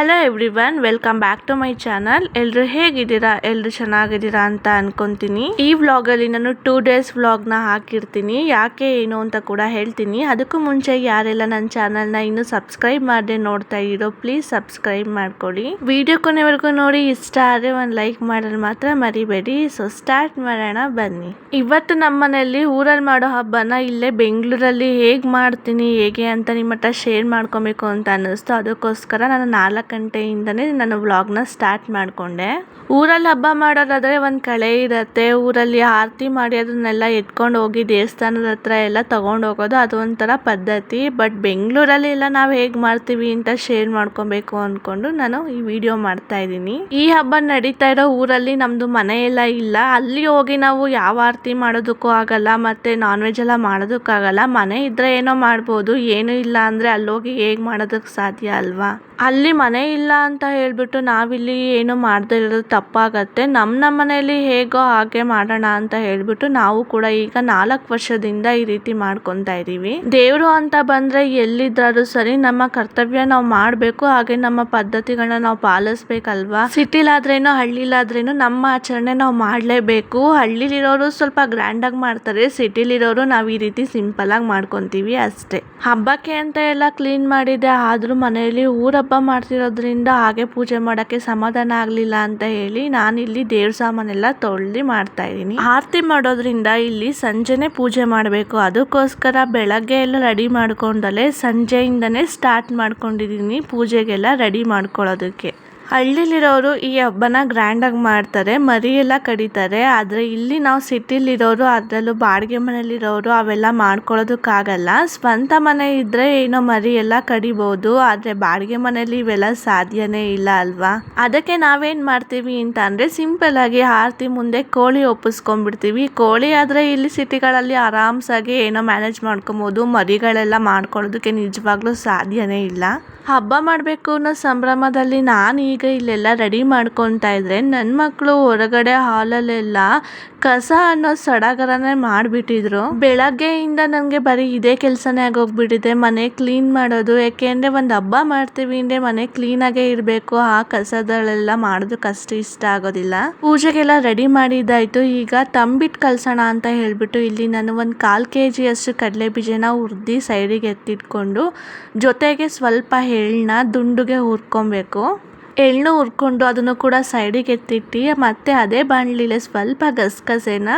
Everyone welcome back to my channel ಎಲ್ರು ಹೇಗಿದ್ದೀರಾ? ಎಲ್ರು ಚೆನ್ನಾಗಿದ್ದೀರಾ ಅಂತ ಅನ್ಕೊಂತೀನಿ. ಈ ವ್ಲಾಗ್ ಅಲ್ಲಿ ನಾನು ಟೂ ಡೇಸ್ ವ್ಲಾಗ್ನ ಹಾಕಿರ್ತೀನಿ. ಯಾಕೆ ಏನು ಅಂತ ಕೂಡ ಹೇಳ್ತೀನಿ. ಅದಕ್ಕೂ ಮುಂಚೆ ಯಾರೆಲ್ಲ ನನ್ನ ಚಾನಲ್ನ ಇನ್ನು ಸಬ್ಸ್ಕ್ರೈಬ್ ಮಾಡದೆ ನೋಡ್ತಾ ಇರೋ ಪ್ಲೀಸ್ ಸಬ್ಸ್ಕ್ರೈಬ್ ಮಾಡ್ಕೊಳ್ಳಿ ವಿಡಿಯೋ ಕೊನೆವರೆಗೂ ನೋಡಿ, ಇಷ್ಟ ಆದರೆ ಒಂದು ಲೈಕ್ ಮಾಡಲು ಮಾತ್ರ ಮರಿಬೇಡಿ. ಸೊ ಸ್ಟಾರ್ಟ್ ಮಾಡೋಣ, ಬನ್ನಿ. ಇವತ್ತು ನಮ್ಮ ಮನೆಯಲ್ಲಿ ಊರಲ್ಲಿ ಮಾಡೋ ಹಬ್ಬನ ಇಲ್ಲೇ ಬೆಂಗಳೂರಲ್ಲಿ ಹೇಗೆ ಮಾಡ್ತೀನಿ, ಹೇಗೆ ಅಂತ ನಿಮ್ಮ ಹತ್ರ ಶೇರ್ ಮಾಡ್ಕೊಬೇಕು ಅಂತ ಅನ್ನಿಸ್ತು. ಅದಕ್ಕೋಸ್ಕರ ನಾನು ನಾಲ್ಕು ಗಂಟೆಯಿಂದನೇ ನಾನು ವ್ಲಾಗ್ನ ಸ್ಟಾರ್ಟ್ ಮಾಡಿಕೊಂಡೆ. ಊರಲ್ಲಿ ಹಬ್ಬ ಮಾಡೋದಾದರೆ ಒಂದು ಕಳೆ ಇರುತ್ತೆ. ಊರಲ್ಲಿ ಆರತಿ ಮಾಡಿ ಅದನ್ನೆಲ್ಲ ಎತ್ಕೊಂಡು ಹೋಗಿ ದೇವಸ್ಥಾನದ ಹತ್ರ ಎಲ್ಲ ತೊಗೊಂಡು ಹೋಗೋದು ಅದು ಒಂಥರ ಪದ್ಧತಿ. ಬಟ್ ಬೆಂಗಳೂರಲ್ಲಿ ಎಲ್ಲ ನಾವು ಹೇಗೆ ಮಾಡ್ತೀವಿ ಅಂತ ಶೇರ್ ಮಾಡ್ಕೊಬೇಕು ಅಂದ್ಕೊಂಡು ನಾನು ಈ ವಿಡಿಯೋ ಮಾಡ್ತಾ ಇದ್ದೀನಿ. ಈ ಹಬ್ಬ ನಡೀತಾ ಇರೋ ಊರಲ್ಲಿ ನಮ್ಮದು ಮನೆ ಎಲ್ಲ ಇಲ್ಲ. ಅಲ್ಲಿ ಹೋಗಿ ನಾವು ಯಾವ ಆರತಿ ಮಾಡೋದಕ್ಕೂ ಆಗಲ್ಲ, ಮತ್ತು ನಾನ್ ವೆಜ್ ಎಲ್ಲ ಮಾಡೋದಕ್ಕಾಗಲ್ಲ ಮನೆ ಇದ್ರೆ ಏನೋ ಮಾಡ್ಬೋದು. ಏನು ಇಲ್ಲ ಅಂದರೆ ಅಲ್ಲೋಗಿ ಹೇಗೆ ಮಾಡೋದಕ್ಕೆ ಸಾಧ್ಯ ಅಲ್ವಾ? ಅಲ್ಲಿ ಮನೆ ಇಲ್ಲ ಅಂತ ಹೇಳ್ಬಿಟ್ಟು ನಾವಿಲ್ಲಿ ಏನು ಮಾಡದೇ ಇರೋದು ತಪ್ಪಾಗತ್ತೆ. ನಮ್ಮ ನಮ್ಮ ಮನೆಯಲ್ಲಿ ಹೇಗೋ ಹಾಗೆ ಮಾಡೋಣ ಅಂತ ಹೇಳಿಬಿಟ್ಟು ನಾವು ಕೂಡ ಈಗ ನಾಲ್ಕು ವರ್ಷದಿಂದ ಈ ರೀತಿ ಮಾಡ್ಕೊತಾ ಇದ್ದೀವಿ. ದೇವರು ಅಂತ ಬಂದ್ರೆ ಎಲ್ಲಿದ್ರೂ ಸರಿ ನಮ್ಮ ಕರ್ತವ್ಯ ನಾವು ಮಾಡಬೇಕು, ಹಾಗೆ ನಮ್ಮ ಪದ್ಧತಿಗಳನ್ನ ನಾವು ಪಾಲಿಸ್ಬೇಕಲ್ವಾ? ಸಿಟಿಲಾದ್ರೇನು, ಹಳ್ಳಿಲಾದ್ರೇನು ನಮ್ಮ ಆಚರಣೆ ನಾವು ಮಾಡಲೇಬೇಕು. ಹಳ್ಳಿಲಿರೋರು ಸ್ವಲ್ಪ ಗ್ರ್ಯಾಂಡಾಗಿ ಮಾಡ್ತಾರೆ, ಸಿಟಿಲಿರೋರು ನಾವು ಈ ರೀತಿ ಸಿಂಪಲ್ ಆಗಿ ಮಾಡ್ಕೊಂತೀವಿ ಅಷ್ಟೇ. ಹಬ್ಬಕ್ಕೆ ಅಂತ ಎಲ್ಲ ಕ್ಲೀನ್ ಮಾಡಿದೆ, ಆದ್ರೂ ಮನೆಯಲ್ಲಿ ಊರ ಹಬ್ಬ ಮಾಡ್ತಿರೋದ್ರಿಂದ ಹಾಗೆ ಪೂಜೆ ಮಾಡೋಕ್ಕೆ ಸಮಾಧಾನ ಆಗಲಿಲ್ಲ ಅಂತ ಹೇಳಿ ನಾನಿಲ್ಲಿ ದೇವ್ರ ಸಾಮಾನೆಲ್ಲ ತೊಳ್ದು ಮಾಡ್ತಾ ಇದ್ದೀನಿ. ಆರತಿ ಮಾಡೋದ್ರಿಂದ ಇಲ್ಲಿ ಸಂಜೆನೆ ಪೂಜೆ ಮಾಡಬೇಕು. ಅದಕ್ಕೋಸ್ಕರ ಬೆಳಗ್ಗೆ ಎಲ್ಲ ರೆಡಿ ಮಾಡ್ಕೊಂಡಲೇ ಸಂಜೆಯಿಂದನೇ ಸ್ಟಾರ್ಟ್ ಮಾಡ್ಕೊಂಡಿದ್ದೀನಿ ಪೂಜೆಗೆಲ್ಲ ರೆಡಿ ಮಾಡ್ಕೊಳ್ಳೋದಕ್ಕೆ. ಹಳ್ಳಿಲಿರೋರು ಈ ಹಬ್ಬನ ಗ್ರ್ಯಾಂಡ್ ಆಗಿ ಮಾಡ್ತಾರೆ ಮರಿ ಎಲ್ಲ ಕಡಿತಾರೆ. ಆದರೆ ಇಲ್ಲಿ ನಾವು ಸಿಟಿಲಿರೋರು, ಅದರಲ್ಲೂ ಬಾಡಿಗೆ ಮನೆಯಲ್ಲಿರೋರು ಅವೆಲ್ಲ ಮಾಡ್ಕೊಳ್ಳೋದಕ್ಕಾಗಲ್ಲ ಸ್ವಂತ ಮನೆ ಇದ್ರೆ ಏನೋ ಮರಿ ಎಲ್ಲ ಕಡಿಬಹುದು ಆದ್ರೆ ಬಾಡಿಗೆ ಮನೆಯಲ್ಲಿ ಇವೆಲ್ಲ ಸಾಧ್ಯನೇ ಇಲ್ಲ ಅಲ್ವಾ? ಅದಕ್ಕೆ ನಾವೇನು ಮಾಡ್ತೀವಿ ಅಂತ ಅಂದರೆ ಸಿಂಪಲ್ ಆಗಿ ಆರತಿ ಮುಂದೆ ಕೋಳಿ ಒಪ್ಪಿಸ್ಕೊಂಡ್ಬಿಡ್ತೀವಿ. ಕೋಳಿ ಆದರೆ ಇಲ್ಲಿ ಸಿಟಿಗಳಲ್ಲಿ ಆರಾಮ್ಸಾಗಿ ಏನೋ ಮ್ಯಾನೇಜ್ ಮಾಡ್ಕೊಬೋದು, ಮರಿಗಳೆಲ್ಲ ಮಾಡ್ಕೊಳ್ಳೋದಕ್ಕೆ ನಿಜವಾಗ್ಲೂ ಸಾಧ್ಯನೇ ಇಲ್ಲ. ಹಬ್ಬ ಮಾಡಬೇಕು ಅನ್ನೋ ಸಂಭ್ರಮದಲ್ಲಿ ನಾನು ಈಗ ಇಲ್ಲೆಲ್ಲ ರೆಡಿ ಮಾಡ್ಕೊತಾ ಇದ್ದರೆ ನನ್ನ ಮಕ್ಕಳು ಹೊರಗಡೆ ಹಾಲಲ್ಲೆಲ್ಲ ಕಸ ಅನ್ನೋ ಸಡಗರನೇ ಮಾಡಿಬಿಟ್ಟಿದ್ರು. ಬೆಳಗ್ಗೆಯಿಂದ ನನಗೆ ಬರೀ ಇದೇ ಕೆಲಸನೇ ಆಗೋಗ್ಬಿಟ್ಟಿದೆ. ಮನೆ ಕ್ಲೀನ್ ಮಾಡೋದು ಯಾಕೆಂದರೆ ಒಂದು ಹಬ್ಬ ಮಾಡ್ತೀವಿ ಅಂದರೆ ಮನೆ ಕ್ಲೀನಾಗೇ ಇರಬೇಕು. ಆ ಕಸದಲ್ಲೆಲ್ಲ ಮಾಡೋದು ಕಷ್ಟ ಇಷ್ಟ ಆಗೋದಿಲ್ಲ. ಪೂಜೆಗೆಲ್ಲ ರೆಡಿ ಮಾಡಿದ್ದಾಯಿತು. ಈಗ ತಂಬಿಟ್ಟು ಕಲ್ಸೋಣ ಅಂತ ಹೇಳಿಬಿಟ್ಟು ಇಲ್ಲಿ ನಾನು ಒಂದು ಕಾಲು ಕೆ ಜಿಯಷ್ಟು ಕಡಲೆ ಬೀಜನ ಹುರ್ದು ಸೈಡಿಗೆ ಎತ್ತಿಟ್ಕೊಂಡು ಜೊತೆಗೆ ಸ್ವಲ್ಪ ಎಳ್ಳನ್ನ ದುಂಡುಗೆ ಹುರ್ಕೊಬೇಕು. ಎಳ್ಳು ಹುರ್ಕೊಂಡು ಅದನ್ನು ಕೂಡ ಸೈಡಿಗೆ ಎತ್ತಿಟ್ಟು, ಮತ್ತೆ ಅದೇ ಬಾಣಲಿಲೆ ಸ್ವಲ್ಪ ಗಸಗಸೆನ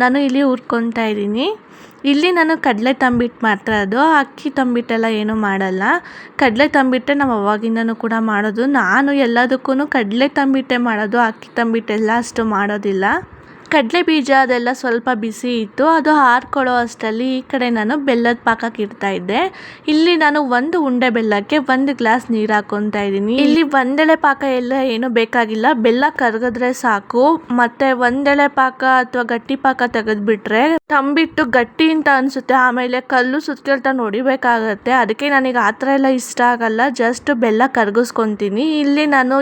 ನಾನು ಇಲ್ಲಿ ಹುರ್ಕೊತಾ ಇದ್ದೀನಿ. ಇಲ್ಲಿ ನಾನು ಕಡಲೆ ತಂಬಿಟ್ಟು ಮಾತ್ರ ಅದು. ಅಕ್ಕಿ ತಂಬಿಟ್ಟೆಲ್ಲ ಏನೂ ಮಾಡಲ್ಲ. ಕಡಲೆ ತಂಬಿಟ್ಟೆ ನಾವು ಅವಾಗಿಂದನೂ ಕೂಡ ಮಾಡೋದು. ನಾನು ಎಲ್ಲದಕ್ಕೂ ಕಡಲೆ ತಂಬಿಟ್ಟೆ ಮಾಡೋದು, ಅಕ್ಕಿ ತಂಬಿಟ್ಟೆಲ್ಲ ಅಷ್ಟು ಮಾಡೋದಿಲ್ಲ. ಕಡಲೆ ಬೀಜ ಅದೆಲ್ಲ ಸ್ವಲ್ಪ ಬಿಸಿ ಇತ್ತು, ಅದು ಹಾರ್ಕೊಳ್ಳೋ ಅಷ್ಟರಲ್ಲಿ ಈ ಕಡೆ ನಾನು ಬೆಲ್ಲದ ಪಾಕಕ್ಕೆ ಇಡ್ತಾ ಇದ್ದೆ. ಇಲ್ಲಿ ನಾನು ಒಂದು ಉಂಡೆ ಬೆಲ್ಲಕ್ಕೆ ಒಂದು ಗ್ಲಾಸ್ ನೀರು ಹಾಕೊತಾ ಇದ್ದೀನಿ. ಇಲ್ಲಿ ಒಂದೆಳೆ ಪಾಕ ಎಲ್ಲ ಏನು ಬೇಕಾಗಿಲ್ಲ. ಬೆಲ್ಲ ಕರಗಿದ್ರೆ ಸಾಕು. ಮತ್ತೆ ಒಂದೆಳೆ ಪಾಕ ಅಥವಾ ಗಟ್ಟಿ ಪಾಕ ತೆಗೆದ್ಬಿಟ್ರೆ ತಂಬಿಟ್ಟು ಗಟ್ಟಿ ಅಂತ ಅನ್ಸುತ್ತೆ. ಆಮೇಲೆ ಕಲ್ಲು ಸುತ್ತಲ್ತಾ ನೋಡಿಬೇಕಾಗತ್ತೆ. ಅದಕ್ಕೆ ನನಗೆ ಆ ಥರ ಎಲ್ಲ ಇಷ್ಟ ಆಗಲ್ಲ. ಜಸ್ಟ್ ಬೆಲ್ಲ ಕರಗಿಸ್ಕೊತೀನಿ. ಇಲ್ಲಿ ನಾನು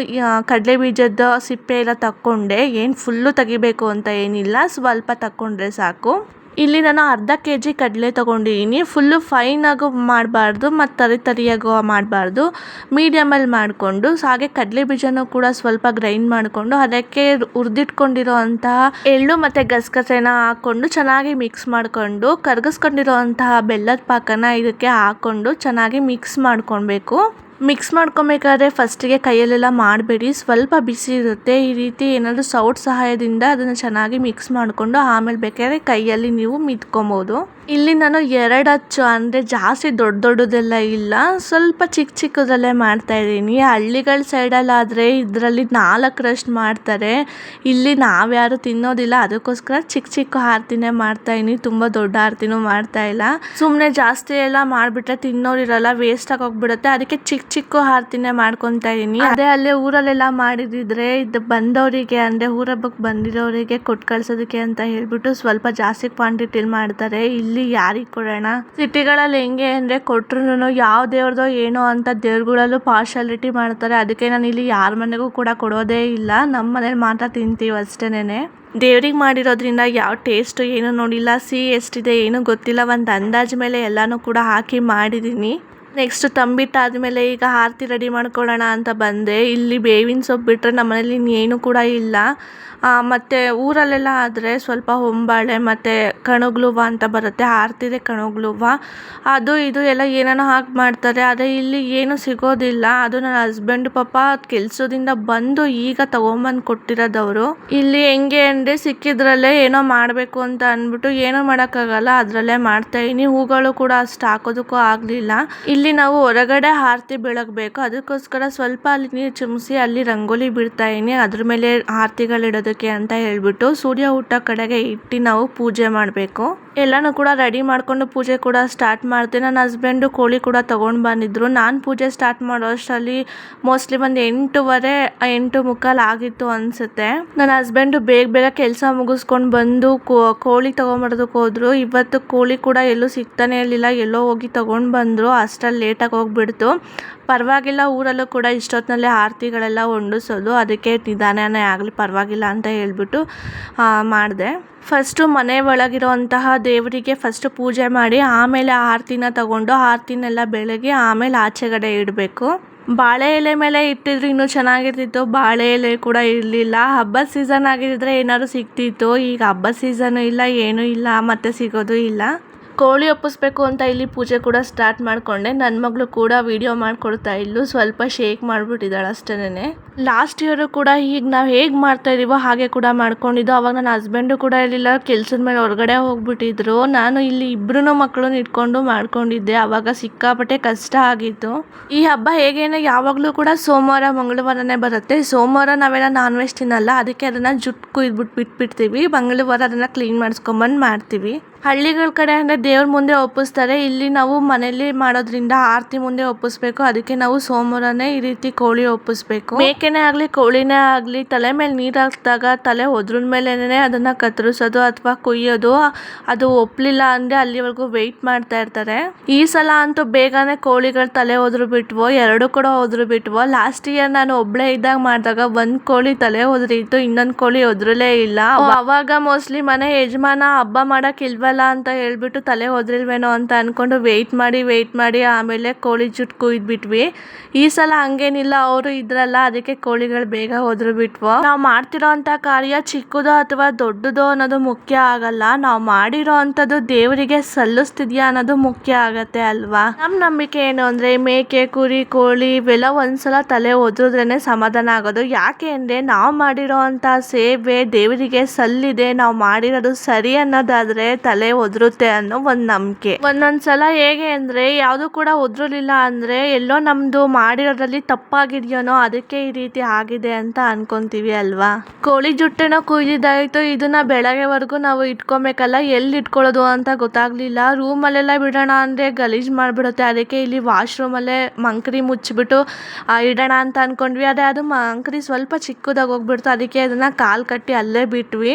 ಕಡಲೆ ಬೀಜದ ಸಿಪ್ಪೆ ಎಲ್ಲ ತಕ್ಕೊಂಡೆ. ಏನು ಫುಲ್ಲು ತೆಗಿಬೇಕು ಅಂತ ಏನಿಲ್ಲ, ಸ್ವಲ್ಪ ತಕೊಂಡ್ರೆ ಸಾಕು. ಇಲ್ಲಿ ನಾನು ಅರ್ಧ ಕೆ ಜಿ ಕಡಲೆ ತೊಗೊಂಡಿದ್ದೀನಿ. ಫುಲ್ಲು ಫೈನಾಗೂ ಮಾಡಬಾರ್ದು, ಮತ್ತು ತರಿ ತರಿಯಾಗೂ ಮಾಡಬಾರ್ದು. ಮೀಡಿಯಮಲ್ಲಿ ಮಾಡಿಕೊಂಡು, ಹಾಗೆ ಕಡಲೆ ಬೀಜನೂ ಕೂಡ ಸ್ವಲ್ಪ ಗ್ರೈಂಡ್ ಮಾಡಿಕೊಂಡು, ಅದಕ್ಕೆ ಹುರಿದಿಟ್ಕೊಂಡಿರೋ ಅಂತಹ ಎಳ್ಳು ಮತ್ತು ಗಸಗಸೆನ ಹಾಕ್ಕೊಂಡು ಚೆನ್ನಾಗಿ ಮಿಕ್ಸ್ ಮಾಡಿಕೊಂಡು, ಕರಗಿಸ್ಕೊಂಡಿರೋ ಅಂತಹ ಬೆಲ್ಲದ ಪಾಕನ ಇದಕ್ಕೆ ಹಾಕ್ಕೊಂಡು ಚೆನ್ನಾಗಿ ಮಿಕ್ಸ್ ಮಾಡ್ಕೊಳ್ಬೇಕು. ಮಿಕ್ಸ್ ಮಾಡ್ಕೊಬೇಕಾದ್ರೆ ಫಸ್ಟಿಗೆ ಕೈಯಲ್ಲೆಲ್ಲ ಮಾಡಬೇಡಿ. ಸ್ವಲ್ಪ ಬಿಸಿ ಇರುತ್ತೆ. ಈ ರೀತಿ ಏನಾದರೂ ಸೌಟ್ ಸಹಾಯದಿಂದ ಅದನ್ನು ಚೆನ್ನಾಗಿ ಮಿಕ್ಸ್ ಮಾಡಿಕೊಂಡು ಆಮೇಲೆ ಬೇಕಾದ್ರೆ ಕೈಯಲ್ಲಿ ನೀವು ಮಿತ್ಕೊಬೋದು. ಇಲ್ಲಿ ನಾನು ಎರಡು ಅಚ್ಚು, ಅಂದರೆ ಜಾಸ್ತಿ ದೊಡ್ಡ ದೊಡ್ಡದೆಲ್ಲ ಇಲ್ಲ. ಸ್ವಲ್ಪ ಚಿಕ್ಕ ಚಿಕ್ಕದಲ್ಲೇ ಮಾಡ್ತಾ ಇದ್ದೀನಿ. ಹಳ್ಳಿಗಳ ಸೈಡಲ್ಲಾದರೆ ಇದರಲ್ಲಿ ನಾಲ್ಕರಷ್ಟು ಮಾಡ್ತಾರೆ. ಇಲ್ಲಿ ನಾವ್ಯಾರು ತಿನ್ನೋದಿಲ್ಲ, ಅದಕ್ಕೋಸ್ಕರ ಚಿಕ್ಕ ಚಿಕ್ಕ ಆರತಿನೇ ಮಾಡ್ತಾ ಇದೀನಿ ತುಂಬ ದೊಡ್ಡ ಆರತಿನೂ ಮಾಡ್ತಾ ಇಲ್ಲ. ಸುಮ್ಮನೆ ಜಾಸ್ತಿ ಎಲ್ಲ ಮಾಡಿಬಿಟ್ರೆ ತಿನ್ನೋರಿರಲ್ಲ ವೇಸ್ಟ್ ಆಗಿ ಹೋಗ್ಬಿಡುತ್ತೆ. ಅದಕ್ಕೆ ಚಿಕ್ಕ ಚಿಕ್ಕ ಆರತಿನೇ ಮಾಡ್ಕೊತಾ ಇದೀನಿ. ಅದೇ ಅಲ್ಲೇ ಊರಲ್ಲೆಲ್ಲ ಮಾಡಿದಿದ್ರೆ ಇದು ಬಂದವರಿಗೆ, ಅಂದರೆ ಊರ ಹಬ್ಬಕ್ಕೆ ಬಂದಿರೋರಿಗೆ ಕೊಟ್ಟು ಕಳ್ಸೋದಕ್ಕೆ ಅಂತ ಹೇಳ್ಬಿಟ್ಟು ಸ್ವಲ್ಪ ಜಾಸ್ತಿ ಕ್ವಾಂಟಿಟಿಲಿ ಮಾಡ್ತಾರೆ. ಇಲ್ಲಿ ಯಾರಿಗೆ ಕೊಡೋಣ? ಸಿಟಿಗಳಲ್ಲಿ ಹೆಂಗೆ ಅಂದರೆ ಕೊಟ್ರು ಯಾವ ದೇವ್ರದೋ ಏನೋ ಅಂತ ದೇವ್ರಗಳಲ್ಲೂ ಪಾರ್ಶಾಲಿಟಿ ಮಾಡ್ತಾರೆ. ಅದಕ್ಕೆ ನಾನು ಇಲ್ಲಿ ಯಾರ ಮನೆಗೂ ಕೂಡ ಕೊಡೋದೇ ಇಲ್ಲ. ನಮ್ಮ ಮನೇಲಿ ಮಾತ್ರ ತಿಂತೀವಿ ಅಷ್ಟೇನೆ ದೇವ್ರಿಗೆ ಮಾಡಿರೋದ್ರಿಂದ ಯಾವ ಟೇಸ್ಟ್ ಏನು ನೋಡಿಲ್ಲ. ಸಿಹಿ ಎಷ್ಟಿದೆ ಏನು ಗೊತ್ತಿಲ್ಲ. ಒಂದು ಅಂದಾಜು ಮೇಲೆ ಎಲ್ಲನೂ ಕೂಡ ಹಾಕಿ ಮಾಡಿದ್ದೀನಿ ನೆಕ್ಸ್ಟ್ ತಂಬಿಟ್ಟಾದ್ಮೇಲೆ ಈಗ ಆರತಿ ರೆಡಿ ಮಾಡ್ಕೊಳ್ಳೋಣ ಅಂತ ಬಂದೆ. ಇಲ್ಲಿ ಬೇವಿನ ಸೊಪ್ಪು ಬಿಟ್ಟರೆ ನಮ್ಮನೇಲಿ ಇನ್ನೇನು ಕೂಡ ಇಲ್ಲ. ಮತ್ತೆ ಊರಲ್ಲೆಲ್ಲ ಆದರೆ ಸ್ವಲ್ಪ ಹೊಂಬಾಳೆ, ಮತ್ತು ಕಣಗ್ಲುವ ಅಂತ ಬರುತ್ತೆ, ಆರ್ತಿದೆ ಕಣಗ್ಲುವ. ಅದು ಇದು ಎಲ್ಲ ಏನೇನೋ ಹಾಕಿ ಮಾಡ್ತಾರೆ, ಆದರೆ ಇಲ್ಲಿ ಏನು ಸಿಗೋದಿಲ್ಲ. ಅದು ನನ್ನ ಹಸ್ಬೆಂಡ್ ಪಾಪ ಕೆಲಸದಿಂದ ಬಂದು ಈಗ ತಗೊಂಬಂದು ಕೊಟ್ಟಿರೋದವರು. ಇಲ್ಲಿ ಹೆಂಗೆ ಅಂದರೆ ಸಿಕ್ಕಿದ್ರಲ್ಲೇ ಏನೋ ಮಾಡಬೇಕು ಅಂತ ಅಂದ್ಬಿಟ್ಟು ಏನೂ ಮಾಡೋಕ್ಕಾಗಲ್ಲ, ಅದರಲ್ಲೇ ಮಾಡ್ತಾ ಇದೀನಿ ಹೂಗಳು ಕೂಡ ಅಷ್ಟು ಹಾಕೋದಕ್ಕೂ ಆಗಲಿಲ್ಲ. ಇಲ್ಲಿ ನಾವು ಹೊರಗಡೆ ಆರತಿ ಬೆಳಗಬೇಕು. ಅದಕ್ಕೋಸ್ಕರ ಸ್ವಲ್ಪ ಅಲ್ಲಿ ನೀರು ಚಿಮ್ಸಿ, ಅಲ್ಲಿ ರಂಗೋಲಿ ಬಿಡ್ತಾ ಇದೀನಿ ಅದ್ರ ಮೇಲೆ ಆರತಿಗಳಿಡೋದಕ್ಕೆ ಅಂತ ಹೇಳ್ಬಿಟ್ಟು ಸೂರ್ಯ ಊಟ ಕಡೆಗೆ ಇಟ್ಟು ನಾವು ಪೂಜೆ ಮಾಡಬೇಕು. ಎಲ್ಲನೂ ಕೂಡ ರೆಡಿ ಮಾಡಿಕೊಂಡು ಪೂಜೆ ಕೂಡ ಸ್ಟಾರ್ಟ್ ಮಾಡ್ತೀನಿ ನನ್ನ ಹಸ್ಬೆಂಡು ಕೋಳಿ ಕೂಡ ತೊಗೊಂಡು ಬಂದಿದ್ರು. ನಾನು ಪೂಜೆ ಸ್ಟಾರ್ಟ್ ಮಾಡೋ ಅಷ್ಟರಲ್ಲಿ ಮೋಸ್ಟ್ಲಿ ಒಂದು ಎಂಟೂವರೆ, ಎಂಟು ಮುಕ್ಕಾಲು ಆಗಿತ್ತು ಅನಿಸುತ್ತೆ. ನನ್ನ ಹಸ್ಬೆಂಡು ಬೇಗ ಬೇಗ ಕೆಲಸ ಮುಗಿಸ್ಕೊಂಡು ಬಂದು ಕೋಳಿ ತೊಗೊಂಬರೋದಕ್ಕೆ ಹೋದ್ರು. ಇವತ್ತು ಕೋಳಿ ಕೂಡ ಎಲ್ಲೂ ಸಿಗ್ತಾನೆ ಇರಲಿಲ್ಲ. ಎಲ್ಲೋ ಹೋಗಿ ತೊಗೊಂಡು ಬಂದರು. ಅಷ್ಟರಲ್ಲಿ ಲೇಟಾಗಿ ಹೋಗ್ಬಿಡ್ತು. ಪರವಾಗಿಲ್ಲ, ಊರಲ್ಲೂ ಕೂಡ ಇಷ್ಟೊತ್ತಿನಲ್ಲೇ ಆರತಿಗಳೆಲ್ಲ ಹೊಂಡಿಸೋದು ಅದಕ್ಕೆ ನಿಧಾನನೇ ಆಗಲಿ, ಪರವಾಗಿಲ್ಲ ಅಂತ ಹೇಳ್ಬಿಟ್ಟು ಮಾಡಿದೆ. ಫಸ್ಟು ಮನೆ ಒಳಗಿರುವಂತಹ ದೇವರಿಗೆ ಫಸ್ಟು ಪೂಜೆ ಮಾಡಿ, ಆಮೇಲೆ ಆರತಿನ ತಗೊಂಡು ಆರತಿನೆಲ್ಲ ಬೆಳಗ್ಗೆ ಆಮೇಲೆ ಆಚೆಗಡೆ ಇಡಬೇಕು. ಬಾಳೆ ಎಲೆ ಮೇಲೆ ಇಟ್ಟಿದ್ರೆ ಇನ್ನೂ ಚೆನ್ನಾಗಿರ್ತಿತ್ತು. ಬಾಳೆ ಎಲೆ ಕೂಡ ಇರಲಿಲ್ಲ. ಹಬ್ಬದ ಸೀಸನ್ ಆಗಿದ್ರೆ ಏನಾದ್ರು ಸಿಗ್ತಿತ್ತು. ಈಗ ಹಬ್ಬದ ಸೀಸನ್ ಇಲ್ಲ, ಏನೂ ಇಲ್ಲ, ಮತ್ತೆ ಸಿಗೋದು ಇಲ್ಲ. ಕೋಳಿ ಒಪ್ಪಿಸ್ಬೇಕು ಅಂತ ಇಲ್ಲಿ ಪೂಜೆ ಕೂಡ ಸ್ಟಾರ್ಟ್ ಮಾಡಿಕೊಂಡೆ. ನನ್ನ ಮಗಳು ಕೂಡ ವೀಡಿಯೋ ಮಾಡಿಕೊಡ್ತಾ ಇದ್ಲು. ಸ್ವಲ್ಪ ಶೇಕ್ ಮಾಡಿಬಿಟ್ಟಿದ್ದಾಳೆ ಅಷ್ಟೇನೆ ಲಾಸ್ಟ್ ಇಯರು ಕೂಡ ಈಗ ನಾವು ಹೇಗೆ ಮಾಡ್ತಾ ಇದೀವೋ ಹಾಗೆ ಕೂಡ ಮಾಡ್ಕೊಂಡಿದ್ದು. ಅವಾಗ ನನ್ನ ಹಸ್ಬೆಂಡು ಕೂಡ ಇರಲಿಲ್ಲ, ಕೆಲ್ಸದ ಮೇಲೆ ಹೊರಗಡೆ ಹೋಗ್ಬಿಟ್ಟಿದ್ರು. ನಾನು ಇಲ್ಲಿ ಇಬ್ಬರೂ ಮಕ್ಕಳನ್ನ ಇಟ್ಕೊಂಡು ಮಾಡ್ಕೊಂಡಿದ್ದೆ. ಅವಾಗ ಸಿಕ್ಕಾಪಟ್ಟೆ ಕಷ್ಟ ಆಗಿತ್ತು. ಈ ಹಬ್ಬ ಹೇಗೇನೆ ಯಾವಾಗಲೂ ಕೂಡ ಸೋಮವಾರ, ಮಂಗಳವಾರನೇ ಬರುತ್ತೆ. ಸೋಮವಾರ ನಾವೆಲ್ಲ ನಾನ್ ವೆಜ್ ತಿನ್ನಲ್ಲ. ಅದಕ್ಕೆ ಅದನ್ನು ಜುಟ್ಟು ಕುಯ್ದ್ಬಿಟ್ಟು ಬಿಟ್ಬಿಡ್ತೀವಿ. ಮಂಗಳವಾರ ಅದನ್ನು ಕ್ಲೀನ್ ಮಾಡಿಸ್ಕೊಂಬಂದು ಮಾಡ್ತೀವಿ. ಹಳ್ಳಿಗಳ ಕಡೆ ಅಂದರೆ ದೇವ್ರ ಮುಂದೆ ಒಪ್ಪಿಸ್ತಾರೆ. ಇಲ್ಲಿ ನಾವು ಮನೇಲಿ ಮಾಡೋದ್ರಿಂದ ಆರತಿ ಮುಂದೆ ಒಪ್ಪಿಸ್ಬೇಕು. ಅದಕ್ಕೆ ನಾವು ಸೋಮವಾರನೇ ಈ ರೀತಿ ಕೋಳಿ ಒಪ್ಪಿಸ್ಬೇಕು. ಮೇಕೆನೇ ಆಗಲಿ, ಕೋಳಿನೇ ಆಗಲಿ, ತಲೆ ಮೇಲೆ ನೀರು ಹಾಕಿದಾಗ ತಲೆ ಒದ್ರದ ಮೇಲೆನೇ ಅದನ್ನ ಕತ್ತರಿಸೋದು ಅಥವಾ ಕುಯ್ಯೋದು, ಅದು ಒಪ್ಪಲಿಲ್ಲ ಅಂದರೆ ಅಲ್ಲಿವರೆಗೂ ವೆಯ್ಟ್ ಮಾಡ್ತಾ ಇರ್ತಾರೆ. ಈ ಸಲ ಅಂತೂ ಬೇಗನೆ ಕೋಳಿಗಳು ತಲೆ ಒದ್ರು ಬಿಟ್ವು ಎರಡು ಕೂಡ ಒದ್ರು ಬಿಟ್ವು ಲಾಸ್ಟ್ ಇಯರ್ ನಾನು ಒಬ್ಬಳೇ ಇದ್ದಾಗ ಮಾಡಿದಾಗ ಒಂದು ಕೋಳಿ ತಲೆ ಒದ್ರಿತ್ತು, ಇನ್ನೊಂದು ಕೋಳಿ ಒದ್ರಲೇ ಇಲ್ಲ. ಅವಾಗ ಮೋಸ್ಟ್ಲಿ ಮನೆ ಯಜಮಾನ ಹಬ್ಬ ಮಾಡೋಕೆ ಇಲ್ವಲ್ಲ ಅಂತ ಹೇಳ್ಬಿಟ್ಟು ತಲೆ ಒದ್ರಿಲ್ವೇನೋ ಅಂತ ಅನ್ಕೊಂಡು ವೆಯ್ಟ್ ಮಾಡಿ ವೆಯ್ಟ್ ಮಾಡಿ ಆಮೇಲೆ ಕೋಳಿ ಜುಟ್ಟು ಕುಯ್ದು ಬಿಟ್ವಿ ಈ ಸಲ ಹಂಗೇನಿಲ್ಲ, ಅವರು ಇದ್ರಲ್ಲ, ಅದಕ್ಕೆ ಕೋಳಿಗಳು ಬೇಗ ಹೋದ್ರು ಬಿಟ್ವು? ನಾವು ಮಾಡ್ತಿರೋ ಅಂತ ಕಾರ್ಯ ಚಿಕ್ಕದೋ ಅಥವಾ ದೊಡ್ಡದೋ ಅನ್ನೋದು ಮುಖ್ಯ ಆಗಲ್ಲ. ನಾವು ಮಾಡಿರೋ ಅಂತದ್ದು ದೇವರಿಗೆ ಸಲ್ಲಿಸ್ತಿದ್ಯಾ ಅನ್ನೋದು ಮುಖ್ಯ ಆಗತ್ತೆ ಅಲ್ವಾ? ನಮ್ ನಂಬಿಕೆ ಏನು ಅಂದ್ರೆ ಮೇಕೆ, ಕುರಿ, ಕೋಳಿ ಇವೆಲ್ಲ ಒಂದ್ಸಲ ತಲೆ ಒದ್ರದ್ರೇನೆ ಸಮಾಧಾನ ಆಗೋದು. ಯಾಕೆ ಅಂದ್ರೆ ನಾವು ಮಾಡಿರೋ ಅಂತ ಸೇವೆ ದೇವರಿಗೆ ಸಲ್ಲಿದೆ. ನಾವು ಮಾಡಿರೋದು ಸರಿ ಅನ್ನೋದಾದ್ರೆ ತಲೆ ಒದ್ರುತ್ತೆ ಅನ್ನೋ ಒಂದ್ ನಂಬಿಕೆ. ಒಂದೊಂದ್ಸಲ ಹೇಗೆ ಅಂದ್ರೆ ಯಾವ್ದು ಕೂಡ ಒದ್ರಲಿಲ್ಲ ಅಂದ್ರೆ ಎಲ್ಲೋ ನಮ್ದು ಮಾಡಿರೋದ್ರಲ್ಲಿ ತಪ್ಪಾಗಿದ್ಯೋನೋ ಅದಕ್ಕೆ ಈ ರೀತಿ ಆಗಿದೆ ಅಂತ ಅನ್ಕೊಂತೀವಿ ಅಲ್ವಾ? ಕೋಳಿ ಜುಟ್ಟೆನ ಕುಯ್ದಿದ್ದಾಯಿತು ಇದನ್ನ ಬೆಳಗ್ಗೆವರೆಗೂ ನಾವು ಇಟ್ಕೊಬೇಕಲ್ಲ, ಎಲ್ಲಿ ಇಟ್ಕೊಳ್ಳೋದು ಅಂತ ಗೊತ್ತಾಗ್ಲಿಲ್ಲ. ರೂಮಲ್ಲೆಲ್ಲ ಬಿಡೋಣ ಅಂದ್ರೆ ಗಲೀಜ್ ಮಾಡಿಬಿಡುತ್ತೆ. ಅದಕ್ಕೆ ಇಲ್ಲಿ ವಾಶ್ರೂಮಲ್ಲೇ ಮಂಕ್ರಿ ಮುಚ್ಚಿಬಿಟ್ಟು ಇಡೋಣ ಅಂತ ಅನ್ಕೊಂಡ್ವಿ. ಅದೇ ಅದು ಮಂಕ್ರಿ ಸ್ವಲ್ಪ ಚಿಕ್ಕದಾಗಿ ಹೋಗ್ಬಿಡ್ತು. ಅದಕ್ಕೆ ಅದನ್ನ ಕಾಲ್ ಕಟ್ಟಿ ಅಲ್ಲೇ ಬಿಟ್ವಿ.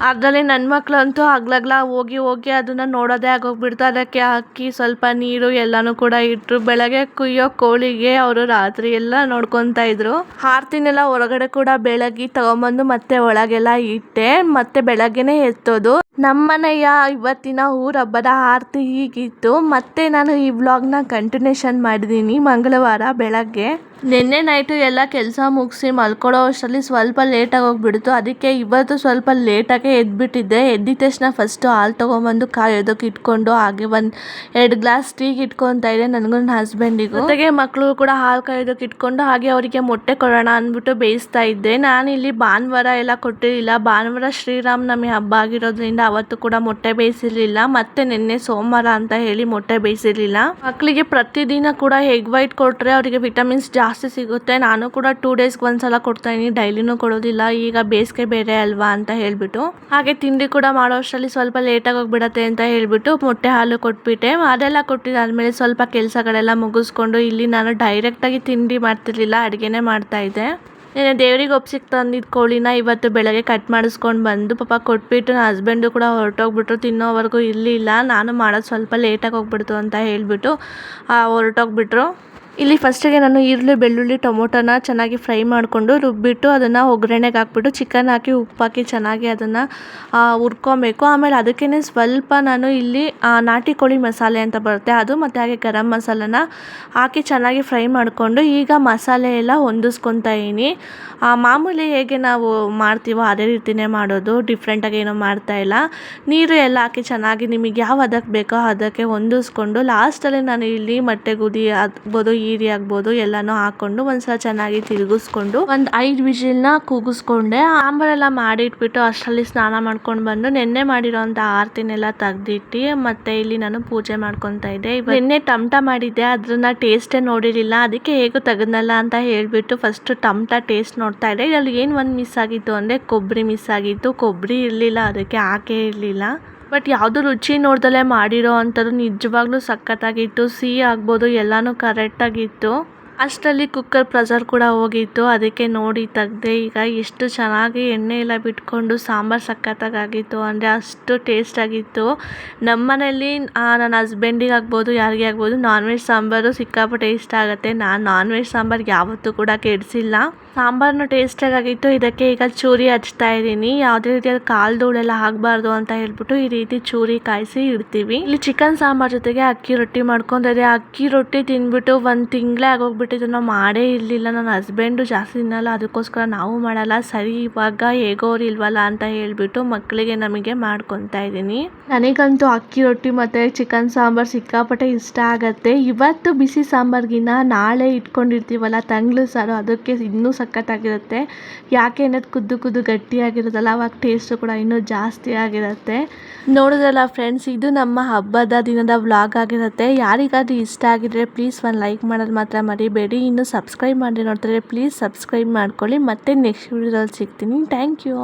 ಅದ್ರಲ್ಲಿ ನನ್ನ ಮಕ್ಕಳಂತೂ ಹಗ್ಲಗ್ಲ ಹೋಗಿ ಹೋಗಿ ಅದನ್ನು ನೋಡೋದೇ ಆಗೋಗ್ಬಿಡ್ತು. ಅದಕ್ಕೆ ಅಕ್ಕಿ ಸ್ವಲ್ಪ ನೀರು ಎಲ್ಲನೂ ಕೂಡ ಇಟ್ಟರು ಬೆಳಗ್ಗೆ ಕುಯ್ಯೋ ಕೋಳಿಗೆ ಅವರು ರಾತ್ರಿ ಎಲ್ಲ ನೋಡ್ಕೊತಾ ಇದ್ರು. ಆರ್ತಿನೆಲ್ಲ ಹೊರಗಡೆ ಕೂಡ ಬೆಳಗ್ಗೆ ತಗೊಂಬಂದು ಮತ್ತೆ ಒಳಗೆಲ್ಲ ಇಟ್ಟೆ. ಮತ್ತೆ ಬೆಳಗ್ಗೆನೆ ಎತ್ತೋದು. ನಮ್ಮನೆಯ ಇವತ್ತಿನ ಊರ ಹಬ್ಬದ ಆರತಿ ಹೀಗಿತ್ತು. ಮತ್ತೆ ನಾನು ಈ ವ್ಲಾಗ್ನ ಕಂಟಿನ್ಯೂಷನ್ ಮಾಡಿದ್ದೀನಿ ಮಂಗಳವಾರ ಬೆಳಗ್ಗೆ. ನಿನ್ನೆ ನೈಟು ಎಲ್ಲ ಕೆಲಸ ಮುಗಿಸಿ ಮಲ್ಕೊಳ್ಳೋ ಅಷ್ಟರಲ್ಲಿ ಸ್ವಲ್ಪ ಲೇಟಾಗಿ ಹೋಗ್ಬಿಡ್ತು. ಅದಕ್ಕೆ ಇವತ್ತು ಸ್ವಲ್ಪ ಲೇಟಾಗೆ ಎದ್ಬಿಟ್ಟಿದ್ದೆ. ಎದ್ದಿದ ತಕ್ಷಣ ಫಸ್ಟು ಹಾಲು ತೊಗೊಂಬಂದು ಕಾಯೋದಕ್ಕೆ ಇಟ್ಕೊಂಡು ಹಾಗೆ ಒಂದು ಎರಡು ಗ್ಲಾಸ್ ಟೀಗೆ ಇಟ್ಕೊತಾ ಇದೆ ನನಗೂ ನನ್ನ ಹಸ್ಬೆಂಡಿಗೂ ಜೊತೆಗೆ ಮಕ್ಕಳು ಕೂಡ ಹಾಲು ಕಾಯೋದಕ್ಕೆ ಇಟ್ಕೊಂಡು ಹಾಗೆ ಅವರಿಗೆ ಮೊಟ್ಟೆ ಕೊಡೋಣ ಅಂದ್ಬಿಟ್ಟು ಬೇಯಿಸ್ತಾ ಇದ್ದೆ. ನಾನು ಇಲ್ಲಿ ಭಾನುವಾರ ಎಲ್ಲ ಕೊಟ್ಟಿರಲಿಲ್ಲ. ಭಾನುವಾರ ಶ್ರೀರಾಮನವಮಿ ಹಬ್ಬ ಆಗಿರೋದ್ರಿಂದ ಅವತ್ತು ಕೂಡ ಮೊಟ್ಟೆ ಬೇಯಿಸಿರಲಿಲ್ಲ. ಮತ್ತು ನಿನ್ನೆ ಸೋಮವಾರ ಅಂತ ಹೇಳಿ ಮೊಟ್ಟೆ ಬೇಯಿಸಿರಲಿಲ್ಲ. ಮಕ್ಕಳಿಗೆ ಪ್ರತಿದಿನ ಕೂಡ ಎಗ್ ವೈಟ್ ಕೊಟ್ಟರೆ ಅವರಿಗೆ ವಿಟಮಿನ್ಸ್ ಜಾಸ್ತಿ ಸಿಗುತ್ತೆ. ನಾನು ಕೂಡ ಟೂ ಡೇಸ್ಗೆ ಒಂದ್ಸಲ ಕೊಡ್ತಾಯಿನಿ ಡೈಲಿನೂ ಕೊಡೋದಿಲ್ಲ. ಈಗ ಬೇಸಿಗೆ ಬೇರೆ ಅಲ್ವಾ ಅಂತ ಹೇಳಿಬಿಟ್ಟು. ಹಾಗೆ ತಿಂಡಿ ಕೂಡ ಮಾಡೋ ಅಷ್ಟರಲ್ಲಿ ಸ್ವಲ್ಪ ಲೇಟಾಗಿ ಹೋಗ್ಬಿಡತ್ತೆ ಅಂತ ಹೇಳಿಬಿಟ್ಟು ಮೊಟ್ಟೆ ಹಾಲು ಕೊಟ್ಬಿಟ್ಟೆ. ಅದೆಲ್ಲ ಕೊಟ್ಟಿದ್ದಾದ್ಮೇಲೆ ಸ್ವಲ್ಪ ಕೆಲಸಗಳೆಲ್ಲ ಮುಗಿಸ್ಕೊಂಡು ಇಲ್ಲಿ ನಾನು ಡೈರೆಕ್ಟಾಗಿ ತಿಂಡಿ ಮಾಡ್ತಿರ್ಲಿಲ್ಲ, ಅಡುಗೆನೇ ಮಾಡ್ತಾ ನೆನೆ ದೇವ್ರಿಗೆ ಒಪ್ಸಿಕ್ ತಂದಿದ್ದ ಕೋಳಿನ ಇವತ್ತು ಬೆಳಗ್ಗೆ ಕಟ್ ಮಾಡಿಸ್ಕೊಂಡು ಬಂದು ಪಾಪ ಕೊಟ್ಬಿಟ್ಟು ನನ್ನ ಹಸ್ಬೆಂಡು ಕೂಡ ಹೊರಟೋಗ್ಬಿಟ್ರು. ತಿನ್ನೋವರೆಗೂ ಇರಲಿಲ್ಲ ನಾನು ಮಾಡೋದು ಸ್ವಲ್ಪ ಲೇಟಾಗಿ ಹೋಗ್ಬಿಡ್ತು ಅಂತ ಹೇಳಿಬಿಟ್ಟು ಹೊರಟೋಗ್ಬಿಟ್ರು. ಇಲ್ಲಿ ಫಸ್ಟಿಗೆ ನಾನು ಈರುಳ್ಳಿ, ಬೆಳ್ಳುಳ್ಳಿ, ಟೊಮೊಟೊನ ಚೆನ್ನಾಗಿ ಫ್ರೈ ಮಾಡಿಕೊಂಡು ರುಬ್ಬಿಟ್ಟು ಅದನ್ನು ಒಗ್ಗರಣೆಗೆ ಹಾಕ್ಬಿಟ್ಟು ಚಿಕನ್ ಹಾಕಿ, ಉಪ್ಪು ಹಾಕಿ ಚೆನ್ನಾಗಿ ಅದನ್ನು ಹುರ್ಕೊಬೇಕು. ಆಮೇಲೆ ಅದಕ್ಕೇ ಸ್ವಲ್ಪ ನಾನು ಇಲ್ಲಿ ನಾಟಿ ಕೋಳಿ ಮಸಾಲೆ ಅಂತ ಬರುತ್ತೆ ಅದು, ಮತ್ತು ಹಾಗೆ ಗರಂ ಮಸಾಲೆನ ಹಾಕಿ ಚೆನ್ನಾಗಿ ಫ್ರೈ ಮಾಡಿಕೊಂಡು ಈಗ ಮಸಾಲೆ ಎಲ್ಲ ಹೊಂದಿಸ್ಕೊತಾ ಇದ್ದೀನಿ ಮಾಮೂಲಿ ಹೇಗೆ ನಾವು ಮಾಡ್ತೀವೋ ಅದೇ ರೀತಿಯೇ ಮಾಡೋದು ಡಿಫ್ರೆಂಟಾಗಿ ಏನೂ ಮಾಡ್ತಾ ಇಲ್ಲ. ನೀರು ಎಲ್ಲ ಹಾಕಿ ಚೆನ್ನಾಗಿ ನಿಮಗೆ ಯಾವ ಅದಕ್ಕೆ ಬೇಕೋ ಅದಕ್ಕೆ ಹೊಂದಿಸ್ಕೊಂಡು ಲಾಸ್ಟಲ್ಲಿ ನಾನು ಇಲ್ಲಿ ಮೊಟ್ಟೆ ಗುದಿ ಆಗ್ಬೋದು ಈರಿ ಆಗ್ಬೋದು, ಎಲ್ಲಾನು ಹಾಕೊಂಡು ಒಂದ್ಸಲ ಚೆನ್ನಾಗಿ ತಿರುಗಿಸ್ಕೊಂಡು ಒಂದು ಐದು ವಿಜಿಲ್ನ ಕೂಗಿಸ್ಕೊಂಡೆ. ಸಾಂಬಾರೆಲ್ಲ ಮಾಡಿಟ್ಬಿಟ್ಟು ಅಷ್ಟರಲ್ಲಿ ಸ್ನಾನ ಮಾಡ್ಕೊಂಡು ಬಂದು ನೆನ್ನೆ ಮಾಡಿರೋಂಥ ಆರ್ತಿನೆಲ್ಲ ತೆಗ್ದಿಟ್ಟು ಮತ್ತೆ ಇಲ್ಲಿ ನಾನು ಪೂಜೆ ಮಾಡ್ಕೊತಾ ಇದ್ದೆ. ಇವಾಗ ನಿನ್ನೆ ಟಮಟ ಮಾಡಿದ್ದೆ ಅದನ್ನ ಟೇಸ್ಟೇ ನೋಡಿರಲಿಲ್ಲ. ಅದಕ್ಕೆ ಹೇಗೂ ತೆಗೆದ್ನಲ್ಲ ಅಂತ ಹೇಳ್ಬಿಟ್ಟು ಫಸ್ಟ್ ಟಮಟ ಟೇಸ್ಟ್ ನೋಡ್ತಾ ಇದ್ದೆ. ಇದ್ರಲ್ಲಿ ಏನು ಒಂದು ಮಿಸ್ ಆಗಿತ್ತು ಅಂದರೆ ಕೊಬ್ಬರಿ ಮಿಸ್ ಆಗಿತ್ತು. ಕೊಬ್ಬರಿ ಇರಲಿಲ್ಲ, ಅದಕ್ಕೆ ಹಾಕೇ ಇರಲಿಲ್ಲ. ಬಟ್ ಯಾವುದು ರುಚಿ ನೋಡ್ದಲೇ ಮಾಡಿರೋ ಅಂಥದ್ದು ನಿಜವಾಗ್ಲೂ ಸಖತ್ತಾಗಿತ್ತು ಸಿಹಿ ಆಗ್ಬೋದು ಎಲ್ಲನೂ ಕರೆಕ್ಟಾಗಿತ್ತು ಅಷ್ಟರಲ್ಲಿ ಕುಕ್ಕರ್ ಪ್ರೆಷರ್ ಕೂಡ ಹೋಗಿತ್ತು. ಅದಕ್ಕೆ ನೋಡಿ ತೆಗ್ದೆ, ಈಗ ಎಷ್ಟು ಚೆನ್ನಾಗಿ ಎಣ್ಣೆ ಎಲ್ಲ ಬಿಟ್ಕೊಂಡು ಸಾಂಬಾರು ಸಖತ್ತಾಗಿತ್ತು ಅಂದರೆ ಅಷ್ಟು ಟೇಸ್ಟ್ ಆಗಿತ್ತು ನಮ್ಮ ಮನೇಲಿ ನನ್ನ ಹಸ್ಬೆಂಡಿಗೆ ಆಗ್ಬೋದು, ಯಾರಿಗೆ ಆಗ್ಬೋದು ನಾನ್ ವೆಜ್ ಸಾಂಬಾರು ಸಿಕ್ಕಾಪಟ್ಟೆ ಇಷ್ಟ ಆಗುತ್ತೆ. ನಾನು ನಾನ್ ವೆಜ್ ಸಾಂಬಾರು ಯಾವತ್ತೂ ಕೂಡ ಕೆಡಿಸಿಲ್ಲ. ಸಾಂಬಾರನ್ನು ಟೇಸ್ಟಾಗಿತ್ತು ಇದಕ್ಕೆ ಈಗ ಚೂರಿ ಹಚ್ತಾ ಇದ್ದೀನಿ. ಯಾವುದೇ ರೀತಿಯಾದ ಕಾಲು ಧೂಳೆಲ್ಲ ಆಗಬಾರ್ದು ಅಂತ ಹೇಳ್ಬಿಟ್ಟು ಈ ರೀತಿ ಚೂರಿ ಕಾಯಿಸಿ ಇಡ್ತೀವಿ. ಇಲ್ಲಿ ಚಿಕನ್ ಸಾಂಬಾರ್ ಜೊತೆಗೆ ಅಕ್ಕಿ ರೊಟ್ಟಿ ಮಾಡ್ಕೊಂಡಿದೆ ಅಕ್ಕಿ ರೊಟ್ಟಿ ತಿಂದ್ಬಿಟ್ಟು ಒಂದು ತಿಂಗಳೇ ಆಗೋಗ್ಬಿಟ್ಟಿದ್ದು ನಾವು ಮಾಡೇ ಇರಲಿಲ್ಲ. ನನ್ನ ಹಸ್ಬೆಂಡು ಜಾಸ್ತಿ ತಿನ್ನಲ್ಲ ಅದಕ್ಕೋಸ್ಕರ ನಾವು ಮಾಡಲ್ಲ. ಸರಿ, ಇವಾಗ ಹೇಗೋರು ಇಲ್ವಲ್ಲ ಅಂತ ಹೇಳಿಬಿಟ್ಟು ಮಕ್ಕಳಿಗೆ ನಮಗೆ ಮಾಡ್ಕೊತಾ ಇದ್ದೀನಿ. ನನಗಂತೂ ಅಕ್ಕಿ ರೊಟ್ಟಿ ಮತ್ತು ಚಿಕನ್ ಸಾಂಬಾರ್ ಸಿಕ್ಕಾಪಟ್ಟೆ ಇಷ್ಟ ಆಗುತ್ತೆ. ಇವತ್ತು ಬಿಸಿ ಸಾಂಬಾರಿಗಿನ್ನ ನಾಳೆ ಇಟ್ಕೊಂಡಿರ್ತೀವಲ್ಲ ತಂಗ್ಳು ಸಾರು, ಅದಕ್ಕೆ ಇನ್ನೂ ಸಖತ್ತಾಗಿರುತ್ತೆ. ಯಾಕೆ ಅನ್ನೋದು ಕುದ್ದು ಕುದ್ದು ಗಟ್ಟಿಯಾಗಿರುತ್ತಲ್ಲ, ಅವಾಗ ಟೇಸ್ಟು ಕೂಡ ಇನ್ನೂ ಜಾಸ್ತಿ ಆಗಿರುತ್ತೆ. ನೋಡೋದಲ್ಲ ಫ್ರೆಂಡ್ಸ್ ಇದು ನಮ್ಮ ಹಬ್ಬದ ದಿನದ ವ್ಲಾಗ್ ಆಗಿರುತ್ತೆ. ಯಾರಿಗಾದ್ರೂ ಇಷ್ಟ ಆಗಿದ್ರೆ ಪ್ಲೀಸ್ ಒಂದು ಲೈಕ್ ಮಾಡೋದು ಮಾತ್ರ ಮರಿಬೇಡಿ. ಇನ್ನು ಸಬ್ಸ್ಕ್ರೈಬ್ ಮಾಡಿ ನೋಡ್ತಾರೆ ಪ್ಲೀಸ್ ಸಬ್ಸ್ಕ್ರೈಬ್ ಮಾಡ್ಕೊಳ್ಳಿ. ಮತ್ತೆ ನೆಕ್ಸ್ಟ್ ವಿಡಿಯೋದಲ್ಲಿ ಸಿಗ್ತೀನಿ. Thank you